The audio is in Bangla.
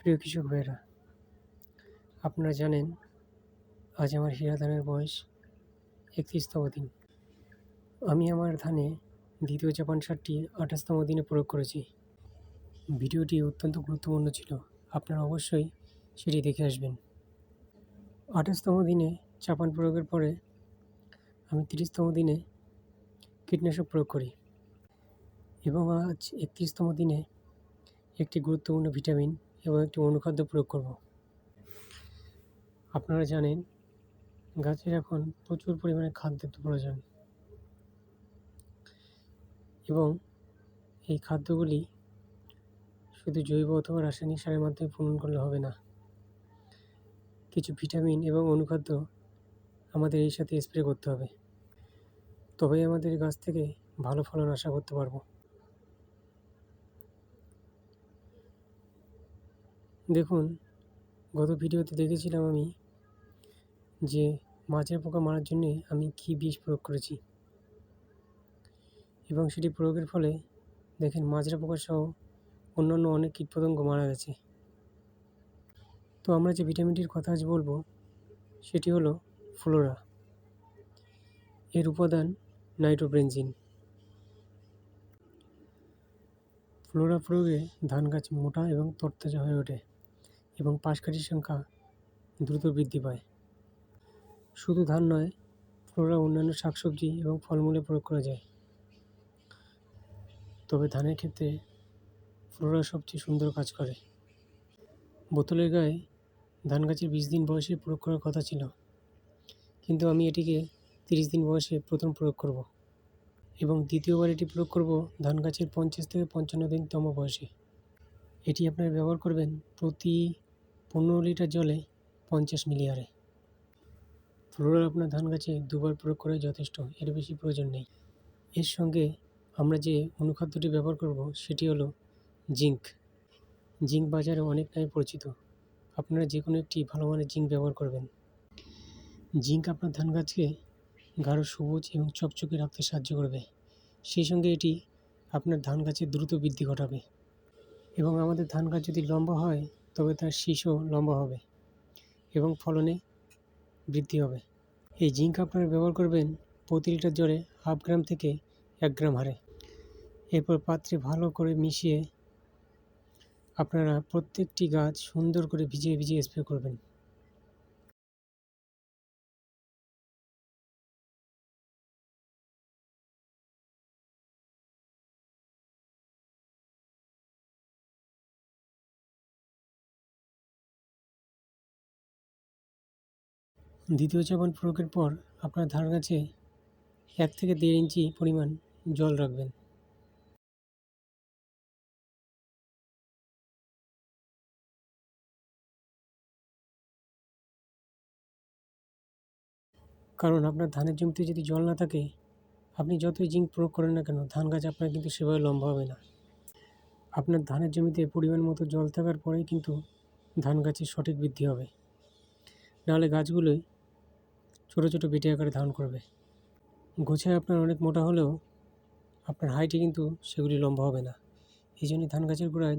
প্রিয় কৃষক ভাইয়েরা, আপনারা জানেন, আজ আমার হীরা ধানের বয়স একত্রিশতম দিন। আমি আমার ধানে দ্বিতীয় চাপান সারটি আঠাশতম দিনে প্রয়োগ করেছি। ভিডিওটি অত্যন্ত গুরুত্বপূর্ণ ছিল, আপনারা অবশ্যই সেটি দেখে আসবেন। আঠাশতম দিনে চাপান প্রয়োগের পরে আমি তিরিশতম দিনে কীটনাশক প্রয়োগ করি এবং আজ একত্রিশতম দিনে একটি গুরুত্বপূর্ণ ভিটামিন এবং একটি অনুখাদ্য প্রয়োগ করব। আপনারা জানেন, গাছের এখন প্রচুর পরিমাণে খাদ্যের প্রয়োজন। এবং এই খাদ্যগুলি শুধু জৈব অথবা রাসায়নিক সারের মাধ্যমে পূরণ করলে হবে না। কিছু ভিটামিন এবং অনুখাদ্য আমাদের এই সাথে স্প্রে করতে হবে। তবেই আমাদের গাছ থেকে ভালো ফলন আশা করতে পারব। দেখুন, গত ভিডিওতে দেখেছিলাম আমি যে মাছের পোকা মারার জন্যে আমি কী বিষ প্রয়োগ করেছি। এবং সেটি প্রয়োগের ফলে দেখেন মাজরা পোকা সহ অন্যান্য অনেক কীটপতঙ্গ মারা গেছে। তো আমরা যে ভিটামিনটির কথা আজ বলব, সেটি হলো ফ্লোরা। এর উপাদান নাইট্রোব্রেনজিন। ফ্লোরা প্রয়োগে ধান গাছ মোটা এবং তরতাজা হয়ে ওঠে। এবং পাশকাঠির সংখ্যা দ্রুত বৃদ্ধি পায়। শুধু ধান নয়, ফ্লোরা অন্যান্য শাকসবজি এবং ফলমূলে প্রয়োগ করা যায়। তবে ধানের ক্ষেত্রে ফ্লোরা সবচেয়ে সুন্দর কাজ করে। বোতলের গায়ে ধান গাছের বিশ দিন বয়সে প্রয়োগ করার কথা ছিল। কিন্তু আমি এটিকে তিরিশ দিন বয়সে প্রথম প্রয়োগ করব এবং দ্বিতীয়বার এটি প্রয়োগ করব ধান গাছের পঞ্চাশ থেকে পঞ্চান্ন দিনতম বয়সে। এটি আপনারা ব্যবহার করবেন প্রতি পনেরো লিটার জলে পঞ্চাশ মিলি হারে ফ্লোরাল আপনার ধান গাছে দুবার প্রয়োগ করে যথেষ্ট, এর বেশি প্রয়োজন নেই। এর সঙ্গে আমরা যে অনুখাদ্যটি ব্যবহার করব, সেটি হলো জিঙ্ক। জিঙ্ক বাজারে অনেক নামে পরিচিত। আপনারা যে কোনো একটি ভালো মানের জিঙ্ক ব্যবহার করবেন। জিঙ্ক আপনার ধান গাছকে গাঢ় সবুজ এবং চকচকে রাখতে সাহায্য করবে। সেই সঙ্গে এটি আপনার ধান গাছের দ্রুত বৃদ্ধি ঘটাবে। এবং আমাদের ধান গাছ যদি লম্বা হয় তবে তার শিশু লম্বা হবে এবং ফলনে বৃদ্ধি হবে। এই জিঙ্ক আপনারা ব্যবহার করবেন প্রতি লিটার জলে হাফ গ্রাম থেকে এক গ্রাম হারে। এরপর পাত্রে ভালো করে মিশিয়ে আপনারা প্রত্যেকটি গাছ সুন্দর করে ভিজিয়ে ভিজিয়ে স্প্রে করবেন। দ্বিতীয় চাপান প্রয়োগের পর আপনার ধান গাছে এক থেকে দেড় ইঞ্চি পরিমাণ জল রাখবেন। কারণ আপনার ধানের জমিতে যদি জল না থাকে, আপনি যতই জিঙ্ক প্রয়োগ করেন না কেন, ধান গাছ আপনার কিন্তু সেভাবে লম্বা হবে না। আপনার ধানের জমিতে পরিমাণ মতো জল থাকার পরেই কিন্তু ধান গাছের সঠিক বৃদ্ধি হবে। নাহলে গাছগুলোই ছোটো ছোটো বেটে আকারে ধারণ করবে। গোছায় আপনার অনেক মোটা হলেও আপনার হাইটে কিন্তু সেগুলি লম্বা হবে না। এই জন্য ধান গাছের গোড়ায়